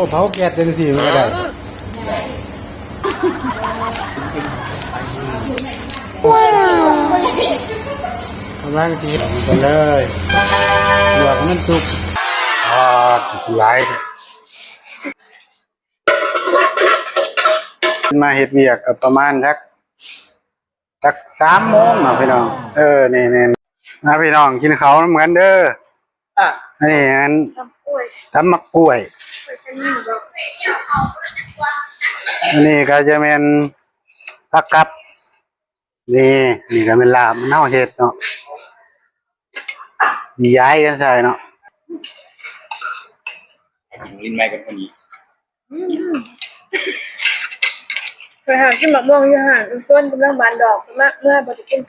เผาแก๊สเป็นสิมันก็ได้กำลังสีไปเลยหลวกมันสุกอ่าหลายมาเฮ็ดเวียกกับประมาณสักสักสามโมงเนาะพี่น้อง เออนี่นี่มาพี่น้องกินเขาวน้ำกันเด้ออะอันนี้อันทำกล้วยทำมักกล้วยไปชั้นหนึ่งก็ อันนี้ก็จะเป็นผักกับ นี่นี่ก็เป็นลาบมันเน่าเห็ดเนาะย้ายกันใช่เนาะลิ้นไม้กับคนนี้ไปหากินมะม่วงอยู่ห่างต้นกำลังบานดอกเมื่อเมื่อปฏิกิน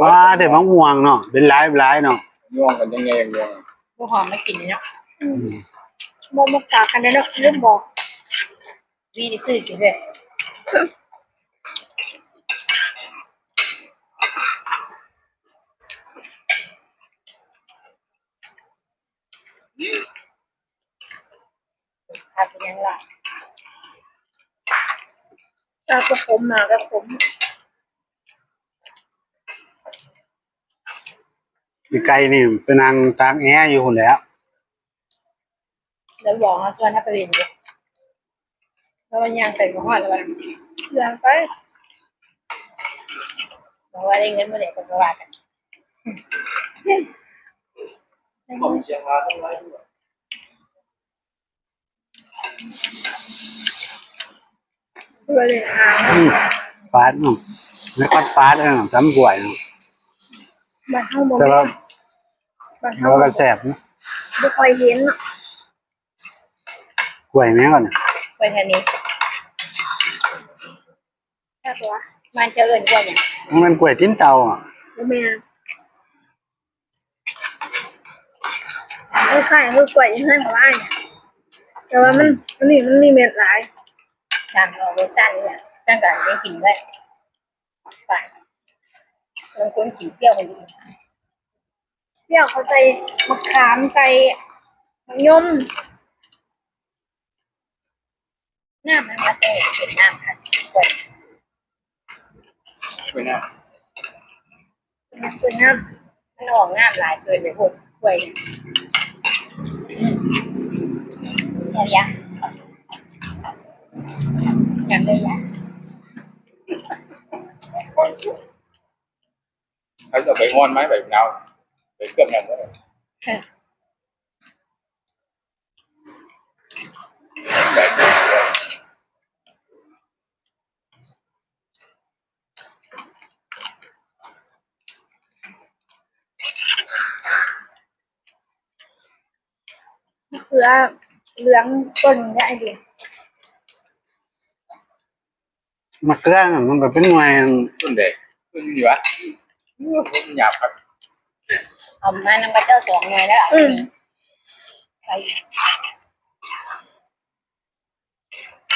ว้าเดี๋ยวมะม่วงเนาะเป็นหลายเป็นหลายเนาะย่วงกันยังไงยังไงพวกหอมไม่กินเนาะ มมกากันได้เนเรื่องบอกวีด้ซื้อกินเลยทาเป็นยังไงตากระผมมากระผมมีไก่นี่เป็นนางตากแออยู่คนแหล้ว แล้วบอกเอาส่วนถ้าไปเรียนเลยแล้วมันยังไปกับหอดแล้วมันอย่างไปบอกว่าได้เงินเมื่อไหร่ก็จะว่ากันผมเชียร์ฮาทั้งหลายด้วยเพื่อเลยหาอืมฟาดเนาะไม่ค่อยฟาดเออจำกล้วยเนาะบ้านเฮาบ่แต่แม่ว่านบ้านแต่เฮาว่าบ่ก็แสบเนาะค่อยเห็นเนาะ กล้วยแม่งก่อนเนี่ยไปแค่นี้แค่ตัวมันจะเอื่นกว่าอย่างมันกล้วยติ้นเตาอะบ่แม่นไอ้ไข่คือกล้วยยังให้มาไล่แต่ว่ามันอันนี้มันมีเม็ดหลายทำเอาไว้สั้นเนี่ยตั้งแต่ไม่กินได้ไปบางคนกินเปรี้ยวคนอื่นเปรี้ยวเขาใส่มะขามใส่มะยม น้ำมันมาเตะเป็นน้ำค่ะกล้วยเป็นหน้าสวยงามมันออกน้ำหลายเกินไปหมดกล้วยเนี่ยอืมเอยะจำได้ยะใครจะไปงอนไหมแบบเงาไปเกือบนั่นก็ได้แบบ เสือเหลืองต้นได้ดีมะเขือน่ะมันก็เป็นหน่วยต้นเด็กต้นอยู่วะต้นหยาบครับเอามาน้ำกระเจ้าสองไงแล้วเอาไปนี่ไป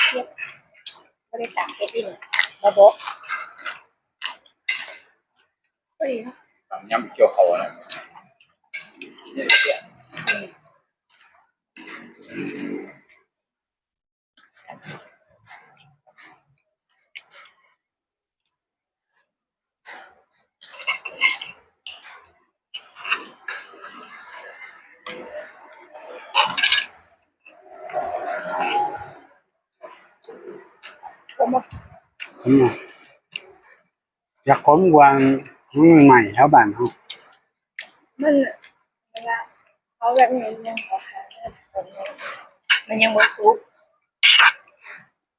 เทียบไม่ได้ตักเก็ตอินระบบก็ดีนะย่ำเกี่ยวเขานะเนี่ย เกี่ยผมว่าอืมอยากขมกวา งมันใหม่แถวบ้านเขา มันเวลาเขาแบบนี้ยังขอแค่ มันยังบดซุป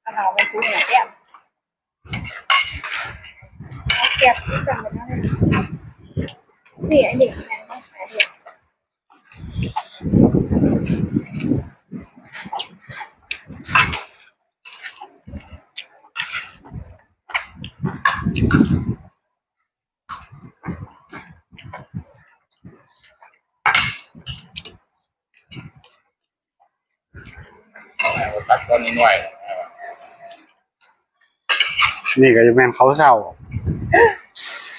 เอาหามันซุปหน่อยแก้ม เขาเก็บที่จังเลยนะ นี่ไอเด็กแม่ต้องหาเด็กตัดก้อนนิดหน่อยนี่ก็จะเป็นเขาเศร้า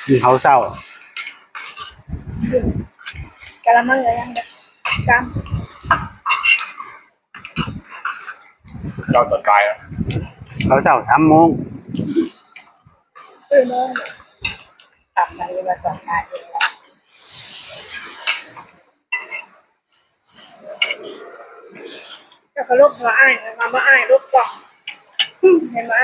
มีเขาเศร้ากะละมังเลยยังแบบกำเราตอนตายแล้วเขาเจ้าสามโมงเออน้องกลับมาเรียนมาตอนท้ายเอง แต่เขาลบหัวอ้ายมามาอ้ายลบกล่องเห็นไหม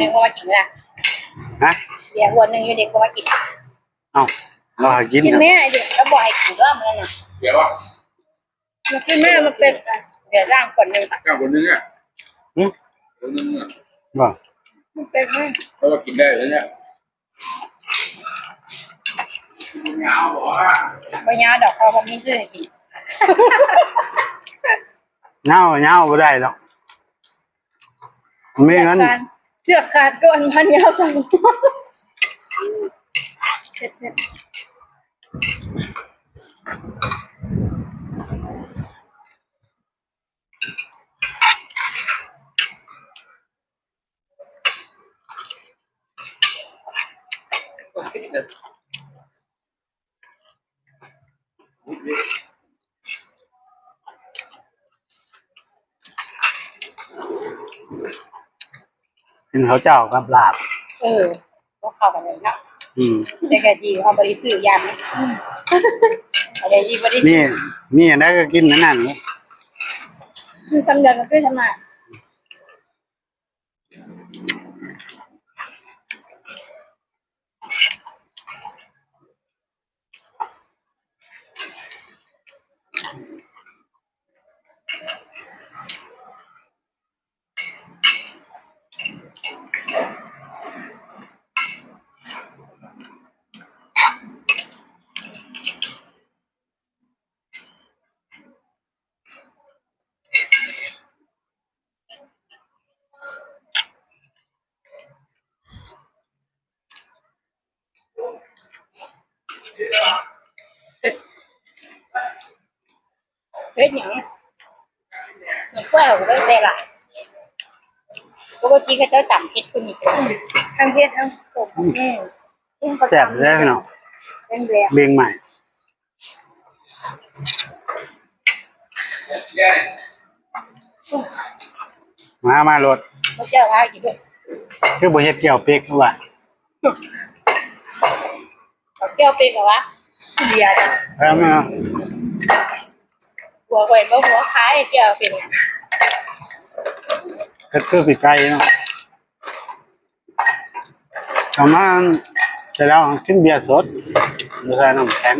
อ้ายคนหนึงก็มากินนะฮะเดี๋ยววันหนึ่งอยู่เด็กก็มากินเอ้าเราหากินกินเนาะแม่ไอเด็กแล้วบอกให้กินด้วยมันน่ะเดี๋ยวอะมากินแม่มาเป็นอะเดี๋ยวร่างคนหนึ่งข้าวคนนึงอะหึคนนึงอะบ่มันเป็นแม่เพราะว่ากินได้แล้วเนี่ยเงาบอกว่าปัญญาดอกเขาเขามีซื้อให้กินเงาเงาบ่ได้หรอกไม่งั้นการ เชือกขาดก้นพันยาวสั่งเผ็ดเผ็ด กินเขาวเจ้ากับลาบ เออก็เข้ากันเลยเนาะอืมแต่กะจีเขาบริสุทธิ์ยำอะไรที่บริสุทนี่ ธิ์นี่อันนั้นก็กินนั่นนั่นนี่คือทำยันก็ทำม เฮ็ดหยังมันกล้วยของด้วยเซล่ะปกติเขาจะต่ำคิดคนนี้ทั้งเผ็ดทั้งขมอืมแซ่บเลยเนาะเป็นแหลมเบียงใหม่แย่มามารถเขาเจ้าว่ากี่ด้วยคือบ่เฮ็ดเกี่ยวเป๊กว่าเขาแก้วเป็นเหรอวะเดียร์แล้วมัน หัวเวนว่าหัวคล้ายแก้วเป็นไงก็คือสิไก่เนาะประมาณจะแล้วกินเบียร์สดบ่ใส่น้ำแข็ง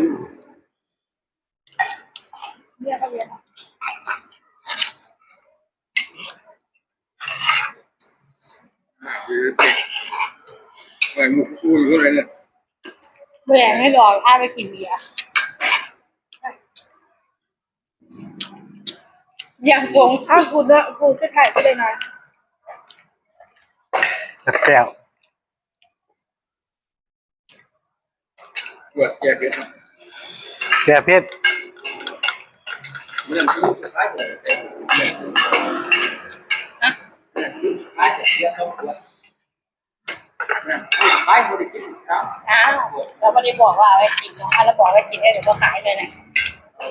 เรียกเขาเรียกคือเด็กไอ้มุกสู้อยู่อะไรเนี่ยแหวงให้รอพาไปกินเบียร์ อย่างทรงอ้าวกูเนาะกูจะถ่ายก็ได้หน่อยจักแก้วตรวจแย่เกินแก้เพชรมันคือคล้ายเลยคล้ายเสียเขาควรคล้ายบริกินครับอ้าวเราไม่ได้บอกว่าเอาไว้กินเนาะเราบอกไว้กินได้เดี๋ยวก็ขายเลยนะ เร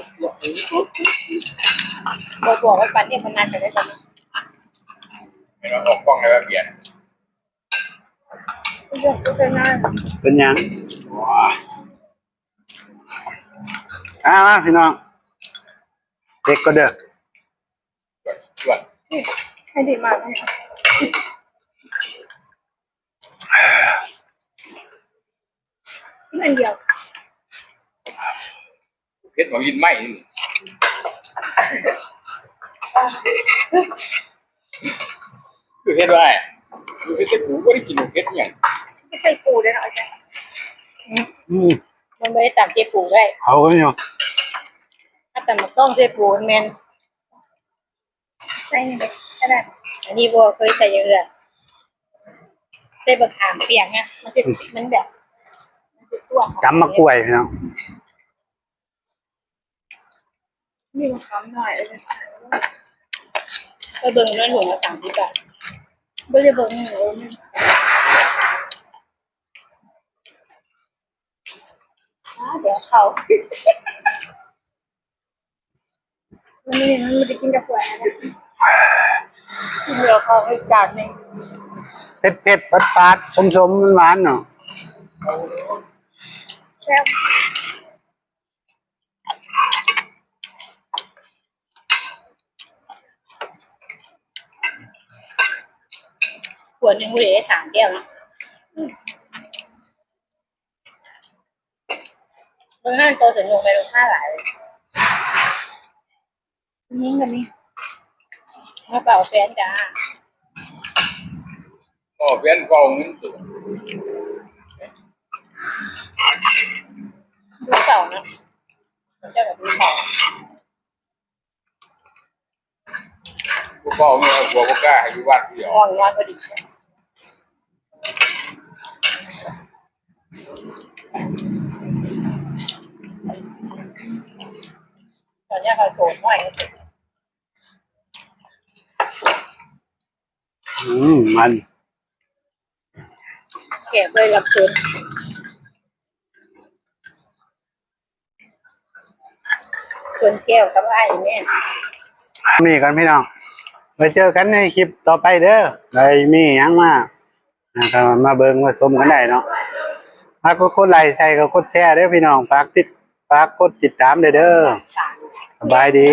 าบอกไว้ปันเนี่ยมันนานจะได้ตอนนี้เห็นว่าออกกล้องแล้วเปลี่ยนกูจะกูจะงานเป็นหยังว้าอ่ามาพี่น้องเด็กก็เด้อตรวจให้ดีมากเลยอันเดียว เพชรของยินไหมคือเพชรว่าคือเพชรผูก็ได้กินเพชรอย่างไม่ใช่กูเลยนะอาจารย์อืมมันไม่ได้ตามเจ๊ปูได้เอาก็อยู่ถ้าแต่มันต้องเจ๊ปูแมนใช่เลยแต่นั้นอันนี้บัวเคยใส่เยอะใส่บะขามเปียกไงมันจะมันแบบมันจะตัวของจำมากล้วยพี่น้อง มีมะขามหน่อยเลยไปเบิ่งน้อยหนูมาสั่งที่บ้านไม่ได้เบิ่งหนูอ้าเดี๋ยวเขามันไม่มันไม่ได้กินกาแฟนะเดี๋ยวเขาให้จานหนึงเผ็ดเผ็ดปัดปาดๆสมๆหวานๆเนาะแซ่บ ขวดหนึงบุหรี่ได้สามแก้วนะเมื่อนั้นโตถึงลงไปลงค่าหลายเลยนี่กันนี่มาเป่าแฟนจ้าก็เวียนเฝ้าเงินตัวดูเก่านะมันจะแบบดูเก่ากูเฝ้าเงินบัวก็กล้าให้อยู่บ้านเดียวง่วงนอนพอดี ตอนนี้เขาโกรธหน่อยอืมมันแก่เลยรับคืนส่วนแก้วกับไอ้แม่นี่กันพี่น้องไปเจอกันในคลิปต่อไปเด้อได้มีหยังมาอ่าก็มาเบิ่งมาชมกันได้เนาะฝากกดไลค์ใส่ก็กดแชร์เด้อพี่น้องฝากติดฝากกดติดตามเด้อเด้อสาม สบายดี